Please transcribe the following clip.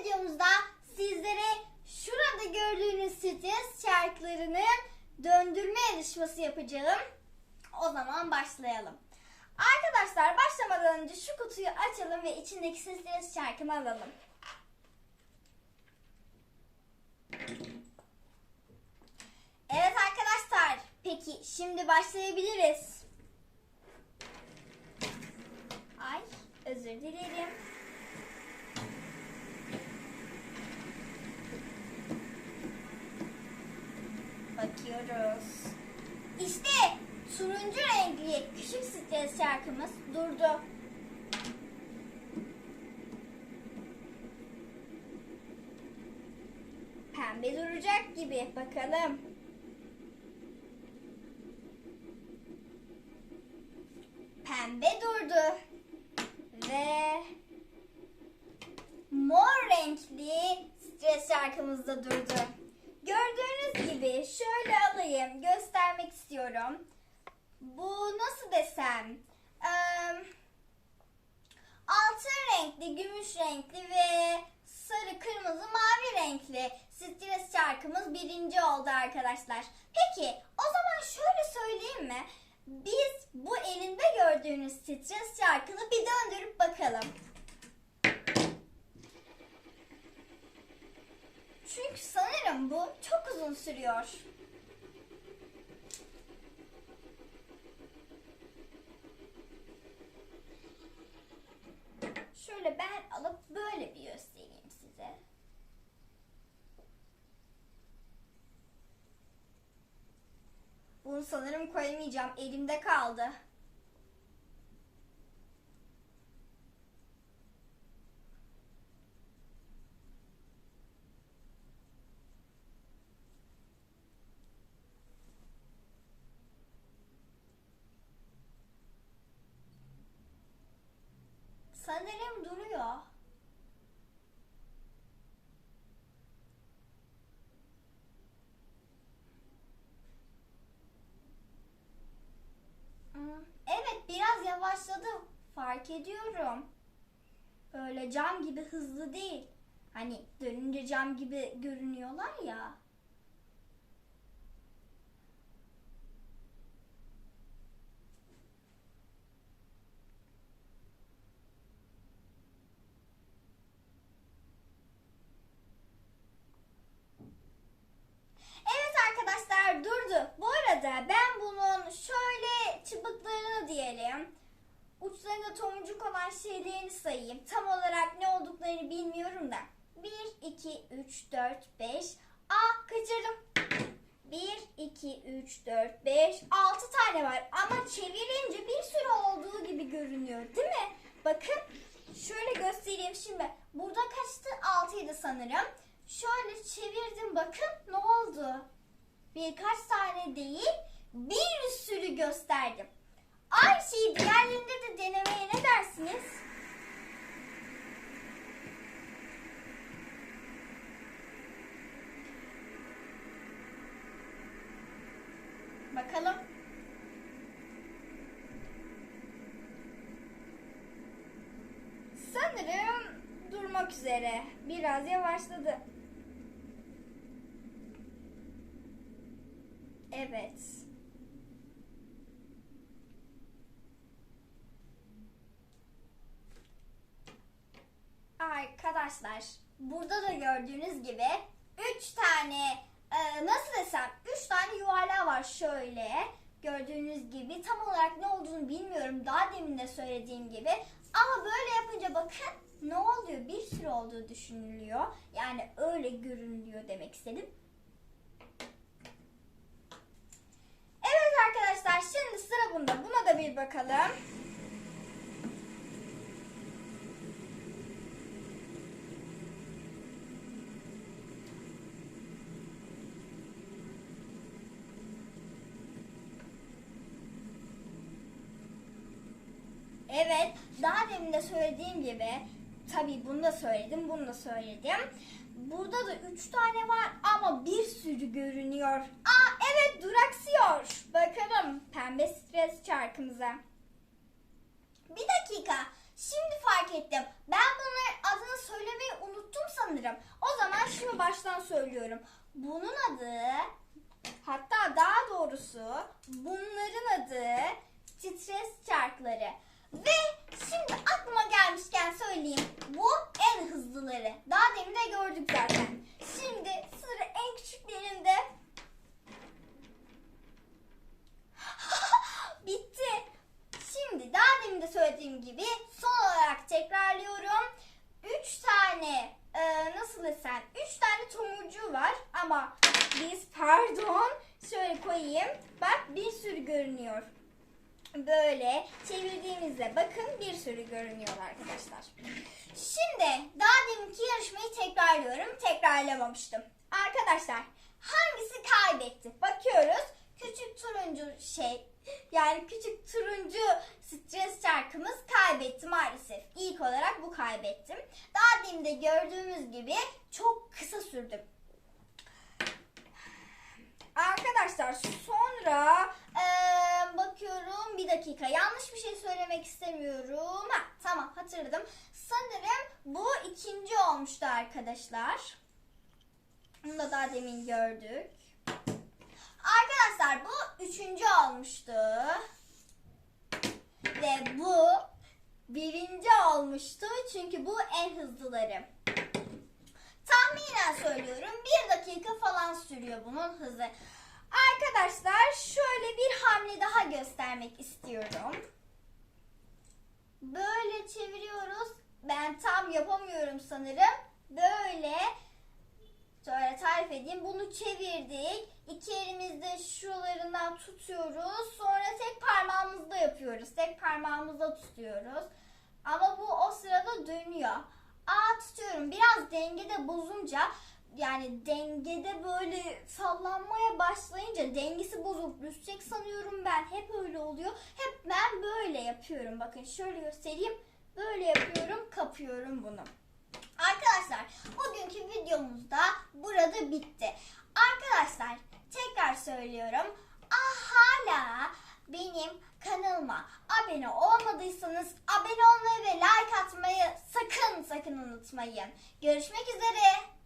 videomuzda sizlere şurada gördüğünüz stres şarkılarının döndürme yarışması yapacağım. O zaman başlayalım. Arkadaşlar başlamadan önce şu kutuyu açalım ve içindeki stres şarkımı alalım. Evet arkadaşlar. Peki şimdi başlayabiliriz. Bakıyoruz. İşte turuncu renkli küçük stres şarkımız durdu. Pembe duracak gibi bakalım. Pembe durdu. Ve mor renkli stres şarkımız da durdu. Gördüğünüz gibi şöyle alayım göstermek istiyorum. Bu nasıl desem? Eee, altın renkli, gümüş renkli ve sarı, kırmızı, mavi renkli stres şarkımız birinci oldu arkadaşlar. Peki o zaman şöyle söyleyeyim mi? Biz bu elinde gördüğünüz stres şarkını bir döndürüp bakalım. Çünkü sanırım bu çok uzun sürüyor. Şöyle ben alıp böyle bir göstereyim size. Bunu sanırım koyamayacağım. Elimde kaldı. Sanırım duruyor. Evet biraz yavaşladı. Fark ediyorum. Öyle cam gibi hızlı değil. Hani dönünce cam gibi görünüyorlar ya. Evet arkadaşlar durdu. Bu arada ben bunun şöyle çıbıklarını diyelim. Uçlarında tomurcuk olan şeylerini sayayım. Tam olarak ne olduklarını bilmiyorum da. 1, 2, 3, 4, 5. Aa kaçırdım. 1, 2, 3, 4, 5, 6 tane var. Ama çevirince bir sürü olduğu gibi görünüyor değil mi? Bakın şöyle göstereyim şimdi. Burada kaçtı? 6'ydı sanırım. Şöyle çevirdim bakın ne oldu? Birkaç tane değil bir sürü gösterdim. Aynı şeyi diğerlerinde de denemeye ne dersiniz? Bakalım. Sanırım durmak üzere. Biraz yavaşladı. Evet. Arkadaşlar burada da gördüğünüz gibi 3 tane e, nasıl desem 3 tane yuvarlağı var şöyle. Gördüğünüz gibi tam olarak ne olduğunu bilmiyorum. Daha demin de söylediğim gibi. Ama böyle yapınca bakın ne oluyor? Bir sürü olduğu düşünülüyor. Yani öyle görünüyor demek istedim. Evet arkadaşlar şimdi sıra bunda. Buna da bir bakalım. Evet, daha demin de söylediğim gibi, tabii bunu da söyledim, bunu da söyledim. Burada da üç tane var ama bir sürü görünüyor. Aa evet duraksıyor. Bakalım pembe stres çarkımıza. Bir dakika. Şimdi fark ettim. Ben bunların adını söylemeyi unuttum sanırım. söylüyorum. Bunun adı hatta daha doğrusu bunların adı stres çarkları. Ve şimdi aklıma gelmişken söyleyeyim. Bu en hızlıları. Daha demin de gördük zaten. Şimdi sıra en küçüklerinde. Bitti. Şimdi daha demin de söylediğim gibi son olarak tekrarlıyorum. Üç tane e, nasıl desem üç tane tomurcuğu var ama biz pardon şöyle koyayım. Bak bir sürü görünüyor. Böyle çevirdiğimizde bakın bir sürü görünüyor arkadaşlar. Şimdi daha deminki yarışmayı tekrarlıyorum. Tekrarlamamıştım. Arkadaşlar hangisi kaybetti? Bakıyoruz. Küçük turuncu şey yani küçük turuncu stres çarkımız kaybetti maalesef. İlk olarak bu kaybettim. Daha demin de gördüğümüz gibi çok kısa sürdü. Arkadaşlar sonra eee, bakıyorum bir dakika yanlış bir şey söylemek istemiyorum. Ha, tamam hatırladım. Sanırım bu ikinci olmuştu arkadaşlar. Bunu da daha demin gördük. Üçüncü olmuştu. Ve bu birinci olmuştu. Çünkü bu en hızlıları. Tahminen söylüyorum. Bir dakika falan sürüyor bunun hızı. Arkadaşlar şöyle bir hamle daha göstermek istiyorum. Böyle çeviriyoruz. Ben tam yapamıyorum sanırım. Böyle Şöyle tarif edeyim. Bunu çevirdik. İki elimizde şuralarından tutuyoruz. Sonra tek parmağımızda yapıyoruz. Tek parmağımızda tutuyoruz. Ama bu o sırada dönüyor. Aa tutuyorum. Biraz dengede bozunca yani dengede böyle sallanmaya başlayınca dengesi bozulup düşecek sanıyorum ben. Hep öyle oluyor. Hep ben böyle yapıyorum. Bakın şöyle göstereyim. Böyle yapıyorum. Kapıyorum bunu. Arkadaşlar bugünkü videomuz da burada bitti. Arkadaşlar tekrar söylüyorum. Ah hala benim kanalıma abone olmadıysanız abone olmayı ve like atmayı sakın sakın unutmayın. Görüşmek üzere.